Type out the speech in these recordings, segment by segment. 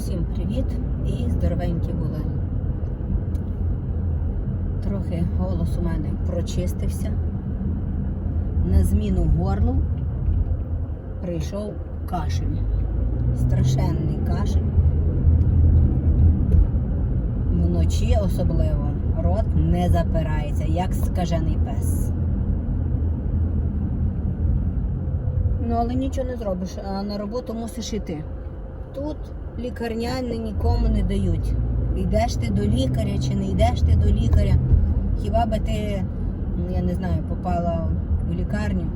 Усім привіт і здоровенькі були. Трохи голос у мене прочистився. На зміну горлу прийшов кашель. Страшенний кашель. Вночі особливо рот не запирається, як скажений пес. Ну, але нічого не зробиш, а на роботу мусиш іти. Тут лікарняни нікому не дають. Йдеш ти до лікаря чи не йдеш ти до лікаря. Хіба би ти, ну, я не знаю, попала в лікарню.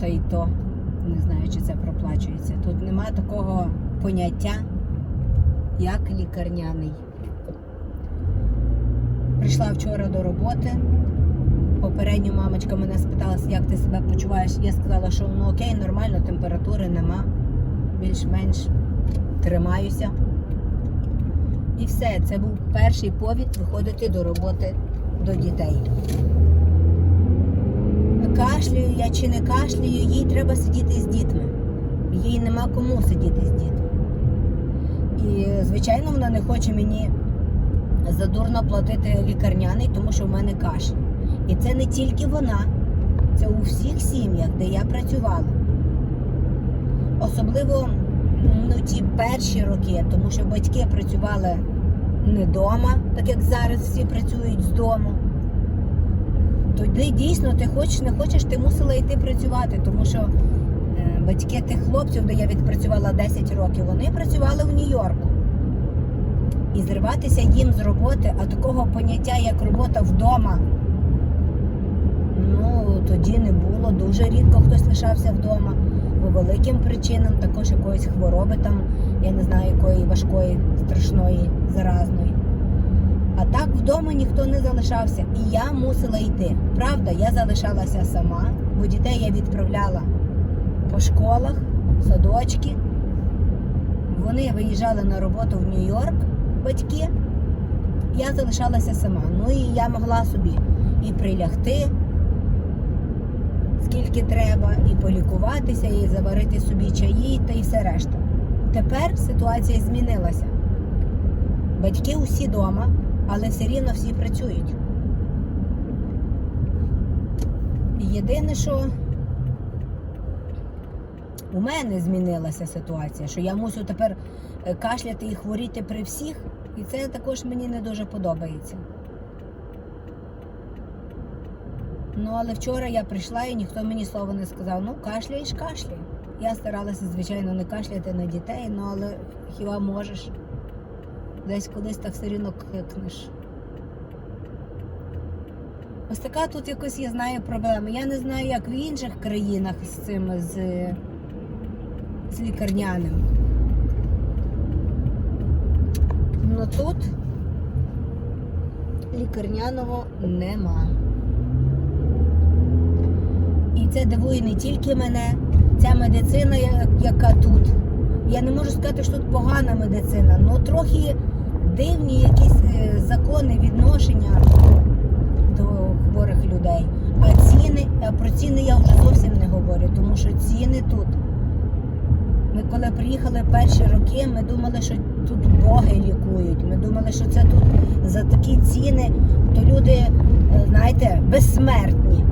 Та й то, не знаю, чи це проплачується. Тут нема такого поняття, як лікарняний. Прийшла вчора до роботи. Попередньо мамочка мене спиталася, як ти себе почуваєш. Я сказала, що ну окей, нормально, температури нема. Більш-менш тримаюся. І все, це був перший повід виходити до роботи до дітей. Кашлюю я чи не кашлюю, їй треба сидіти з дітьми. Їй нема кому сидіти з дітьми. І, звичайно, вона не хоче мені задурно платити лікарняний, тому що в мене кашель. І це не тільки вона, це у всіх сім'ях, де я працювала. Особливо ну, ті перші роки, тому що батьки працювали не вдома, так як зараз всі працюють з дому. Тоді дійсно ти хочеш, не хочеш, ти мусила йти працювати, тому що е, батьки тих хлопців, де я відпрацювала 10 років, вони працювали в Нью-Йорку. І зриватися їм з роботи, а такого поняття, як робота вдома, тоді не було. Дуже рідко хтось лишався вдома. По великим причинам, також якоїсь хвороби, там, я не знаю, якої важкої, страшної, заразної. А так вдома ніхто не залишався. І я мусила йти. Правда, я залишалася сама, бо дітей я відправляла по школах, садочки. Вони виїжджали на роботу в Нью-Йорк, батьки. Я залишалася сама. Ну і я могла собі і прилягти, скільки треба, і полікуватися, і заварити собі чаї, та і все решта. Тепер ситуація змінилася. Батьки усі вдома, але все рівно всі працюють. Єдине, що у мене змінилася ситуація, що я мусю тепер е, кашляти і хворіти при всіх, і це також мені не дуже подобається. Ну, але вчора я прийшла і ніхто мені слова не сказав. Ну, кашляєш, кашляй. Я старалася, звичайно, не кашляти на дітей, ну але хіба можеш? Десь колись так все рівно кикнеш. Ось така тут якось я знаю проблема. Я не знаю, як в інших країнах з цим, з, з лікарняним. Ну тут лікарняного нема. Це дивує не тільки мене, ця медицина, яка тут. Я не можу сказати, що тут погана медицина, але трохи дивні якісь е, закони відношення до хворих людей. А ціни, а про ціни я вже зовсім не говорю, тому що ціни тут. Ми коли приїхали перші роки, ми думали, що тут боги лікують. Ми думали, що це тут за такі ціни, то люди, е, знаєте, безсмертні.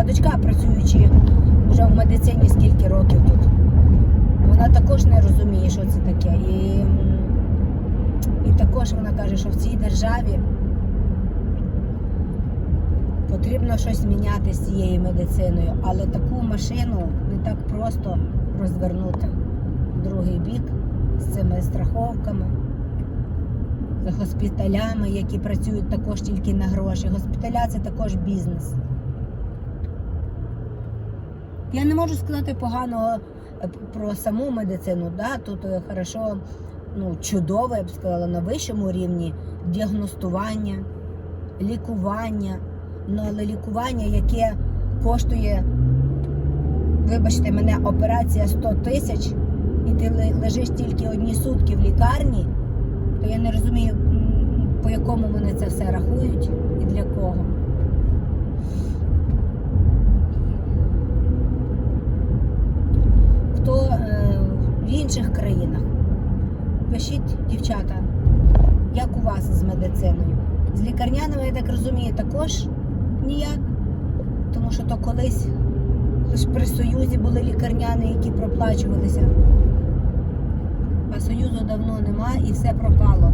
Моя дочка, працюючи вже в медицині скільки років тут, вона також не розуміє, що це таке. І, і також вона каже, що в цій державі потрібно щось міняти з цією медициною, але таку машину не так просто розвернути в другий бік з цими страховками, з госпіталями, які працюють також тільки на гроші. Госпіталя це також бізнес. Я не можу сказати поганого е, про саму медицину. Да? Тут е, хорошо, ну, чудово, я б сказала, на вищому рівні діагностування, лікування. Ну, але лікування, яке коштує, вибачте мене, операція 100 тисяч, і ти лежиш тільки одні сутки в лікарні, то я не розумію, по якому вони це все рахують і для кого. Пишіть, дівчата, як у вас з медициною? З лікарняними, я так розумію, також ніяк. Тому що то колись лише при Союзі були лікарняни, які проплачувалися. А Союзу давно нема і все пропало.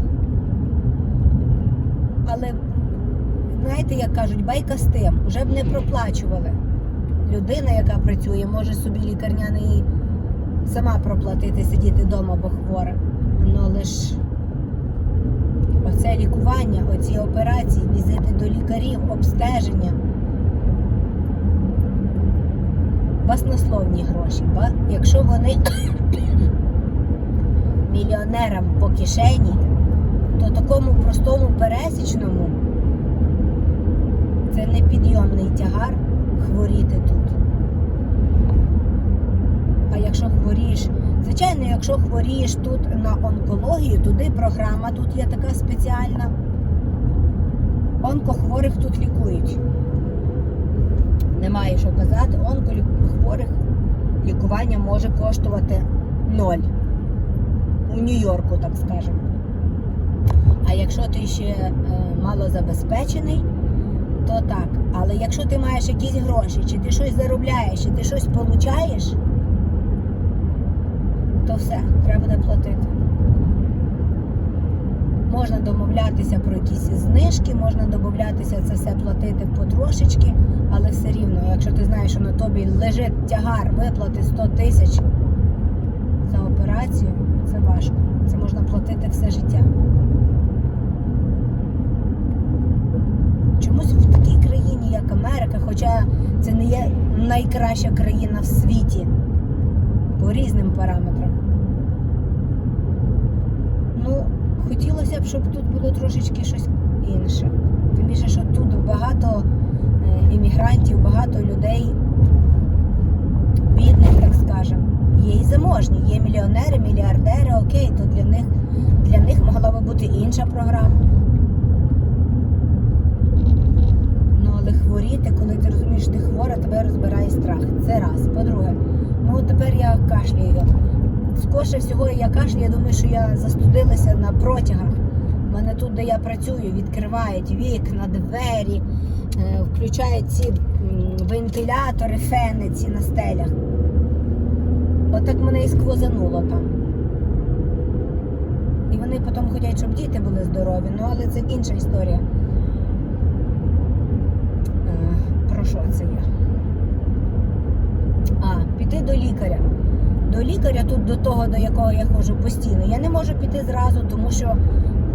Але, знаєте, як кажуть, байка з тим, вже б не проплачували. Людина, яка працює, може собі лікарняний сама проплатити, сидіти вдома, бо хвора. Оці операції, візити до лікарів, обстеження. Баснословні гроші. Ба- Якщо вони мільйонерам по кишені, то такому простому пересічному це непідйомний тягар хворіти тут. А якщо хворієш, звичайно, якщо хворієш тут на онкологію, туди програма тут є така спеціальна. Онкохворих тут лікують. Немає що казати, онкохворих лікування може коштувати ноль. У Нью-Йорку, так скажемо. А якщо ти ще е, малозабезпечений, то так. Але якщо ти маєш якісь гроші, чи ти щось заробляєш, чи ти щось получаєш, то все, треба буде платити. Можна домовлятися про якісь знижки, можна домовлятися це все платити потрошечки, але все рівно, якщо ти знаєш, що на тобі лежить тягар виплати 100 тисяч за операцію, це важко. Це можна платити все життя. Чомусь в такій країні, як Америка, хоча це не є найкраща країна в світі по різним параметрам. Ну, хотілося б, щоб тут було трошечки щось інше. Тим більше, що тут багато е, іммігрантів, багато людей, бідних, так скажемо. Є і заможні, є мільйонери, мільярдери, окей, то для них, для них могла би бути інша програма. Ну, але хворіти, коли ти розумієш, ти хвора, тебе розбирає страх. Це раз. По-друге, ну тепер я кашляю. Скорше всього я кашляю, я думаю, що я застудилася на протягах. У мене тут, де я працюю, відкривають вікна, двері, е, включають ці вентилятори, фени ці на стелях. Отак мене і сквозануло там. І вони потім хочуть, щоб діти були здорові, ну але це інша історія. Е, Про що це я? А, піти до лікаря. До лікаря тут до того, до якого я ходжу постійно. Я не можу піти зразу, тому що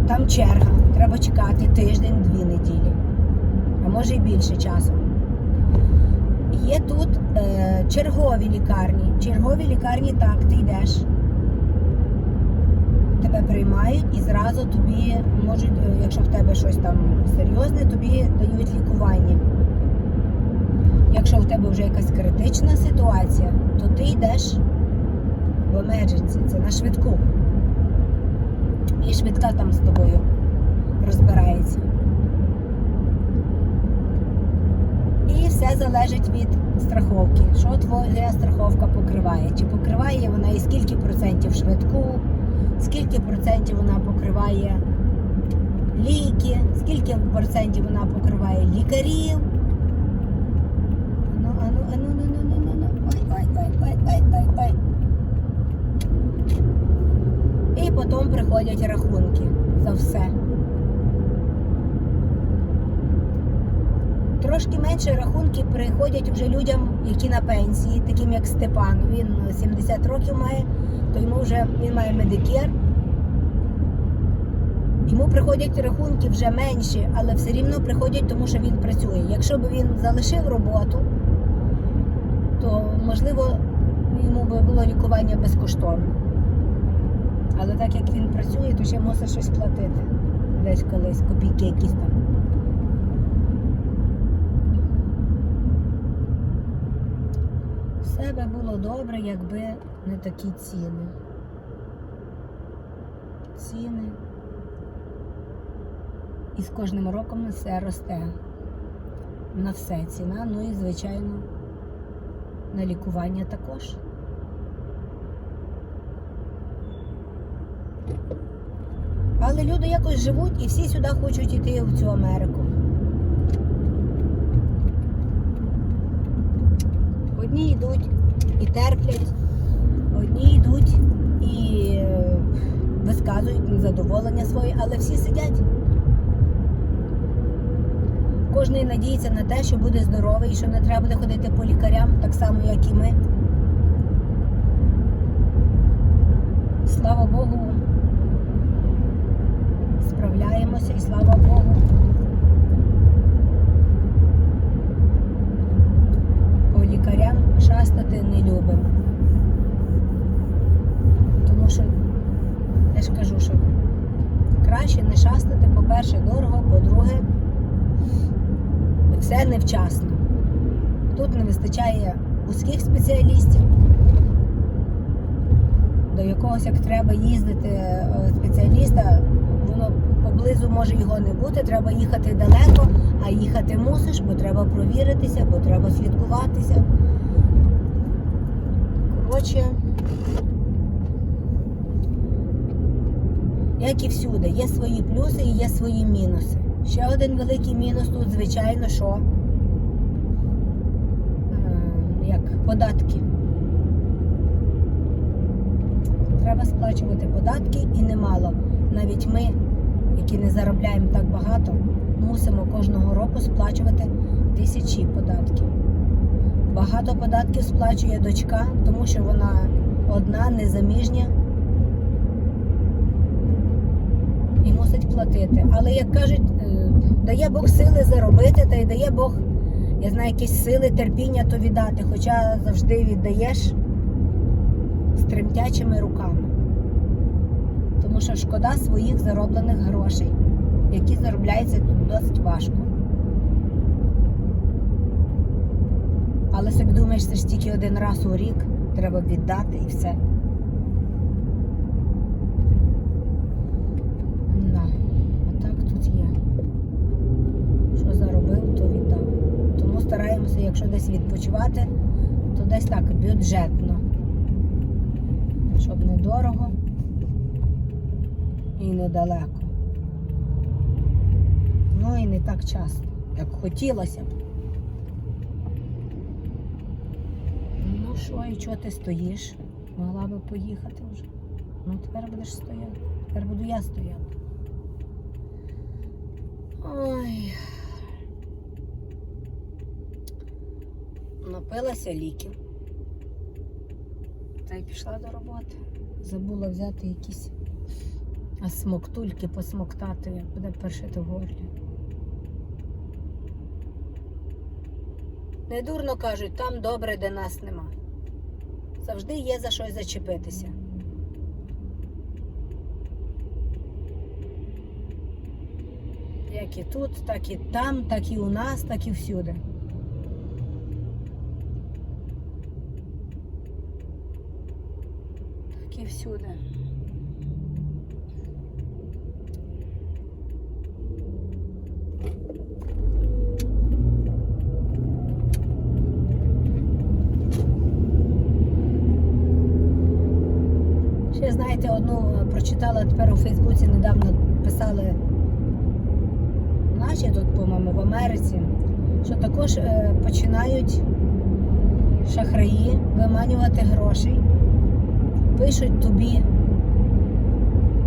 там черга. Треба чекати тиждень-дві неділі. А може і більше часу. Є тут е, чергові лікарні. Чергові лікарні так, ти йдеш. Тебе приймають і зразу тобі можуть, е, якщо в тебе щось там серйозне, тобі дають лікування. Якщо в тебе вже якась критична ситуація, то ти йдеш в emergency, це на швидку. І швидка там з тобою розбирається. І все залежить від страховки. Що твоя страховка покриває? Чи покриває вона і скільки процентів швидку, скільки процентів вона покриває ліки, скільки процентів вона покриває лікарів. Ну, ану, ану, ну, ну, ну, ну, ну. Ой, ой, ой, ой, ой, ой, ой. І потім приходять рахунки за все. Трошки менше рахунки приходять вже людям, які на пенсії, таким як Степан. Він 70 років має, то йому вже він має медикер. Йому приходять рахунки вже менші, але все рівно приходять, тому що він працює. Якщо б він залишив роботу, то можливо йому би було лікування безкоштовне. Але так як він працює, то ще мусить щось платити. Десь колись копійки якісь там. Все би було добре, якби не такі ціни. Ціни. І з кожним роком все росте. На все ціна, ну і, звичайно, на лікування також. Але люди якось живуть і всі сюди хочуть йти в цю Америку. Одні йдуть і терплять, одні йдуть і е, висказують незадоволення своє, але всі сидять. Кожний надіється на те, що буде здоровий і що не треба буде ходити по лікарям, так само, як і ми. Слава Богу справляємося і слава Богу. По лікарям шастати не любимо. Тому що, я ж кажу, що краще не шастати, по-перше, дорого, по-друге, все невчасно. Тут не вистачає вузьких спеціалістів, до якогось як треба їздити е, спеціаліста, поблизу може його не бути, треба їхати далеко, а їхати мусиш, бо треба провіритися, бо треба слідкуватися. Коротше, як і всюди, є свої плюси і є свої мінуси. Ще один великий мінус тут, звичайно, що е, як податки. Треба сплачувати податки і немало. Навіть ми, які не заробляємо так багато, мусимо кожного року сплачувати тисячі податків. Багато податків сплачує дочка, тому що вона одна, незаміжня і мусить платити. Але як кажуть, е, дає Бог сили заробити, та й дає Бог, я знаю, якісь сили, терпіння то віддати, хоча завжди віддаєш з тремтячими руками. Тому що шкода своїх зароблених грошей, які заробляються тут досить важко. Але собі думаєш, це ж тільки один раз у рік треба віддати і все. Да. А тут є. Що заробив, то віддав. Тому стараємося, якщо десь відпочивати, то десь так бюджетно. Щоб недорого і недалеко. Ну і не так часто, як хотілося б. Ну що, і чого ти стоїш? Могла би поїхати вже. Ну тепер будеш стояти. Тепер буду я стояти. Ой. Напилася ліків. Та й пішла до роботи. Забула взяти якісь смоктульки посмоктати, як буде першити в горлі. Недурно кажуть, там добре, де нас нема. Завжди є за щось зачепитися. Як і тут, так і там, так і у нас, так і всюди. Так і всюди. Ще знаєте, одну прочитала тепер у Фейсбуці, недавно писали наші тут, по-моєму, в Америці, що також е, починають шахраї виманювати грошей, пишуть тобі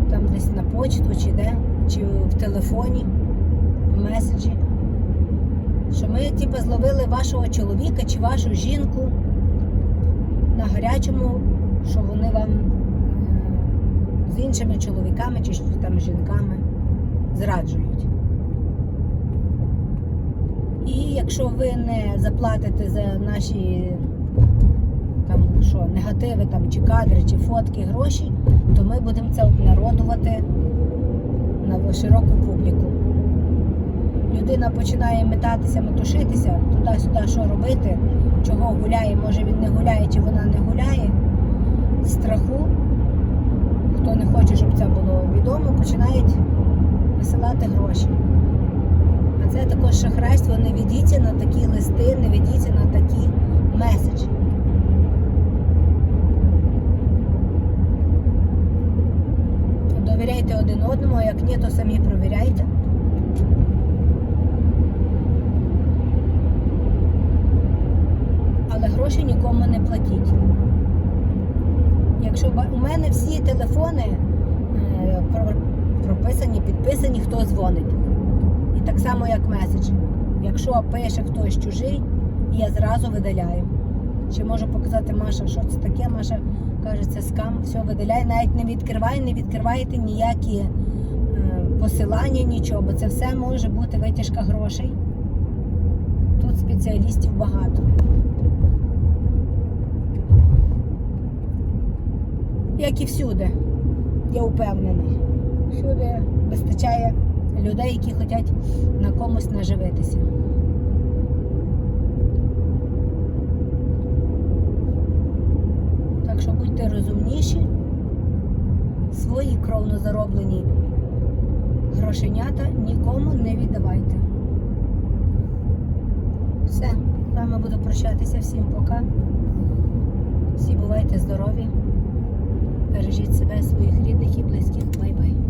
там десь на почту чи де, чи в телефоні, в меседжі, що ми типу, зловили вашого чоловіка чи вашу жінку на гарячому, що вони вам з іншими чоловіками чи там жінками зраджують. І якщо ви не заплатите за наші там що, негативи там, чи кадри, чи фотки, гроші, то ми будемо це обнародувати на широку публіку. Людина починає метатися, метушитися, туди-сюди, що робити, чого гуляє, може він не гуляє, чи вона не гуляє. Страху, хто не хоче, щоб це було відомо, починають висилати гроші. А це також шахрайство. Не ведіться на такі листи, не ведіться на такі меседжі. Довіряйте один одному, а як ні, то самі провіряйте. Але гроші нікому не платіть. Якщо у мене всі телефони е, прописані, підписані, хто дзвонить. І так само, як меседж. Якщо пише хтось чужий, я зразу видаляю. Чи можу показати Маша, що це таке? Маша каже, це скам, все видаляй, навіть не відкривай, не відкривайте ніякі е, посилання, нічого, бо це все може бути витяжка грошей. Тут спеціалістів багато. Як і всюди, я впевнений. Всюди вистачає людей, які хочуть на комусь наживитися. Так що будьте розумніші, свої кровно зароблені грошенята нікому не віддавайте. Все, з вами буду прощатися. Всім пока. Всі бувайте здорові. Бережіть себе, своїх рідних і близьких. Бай-бай.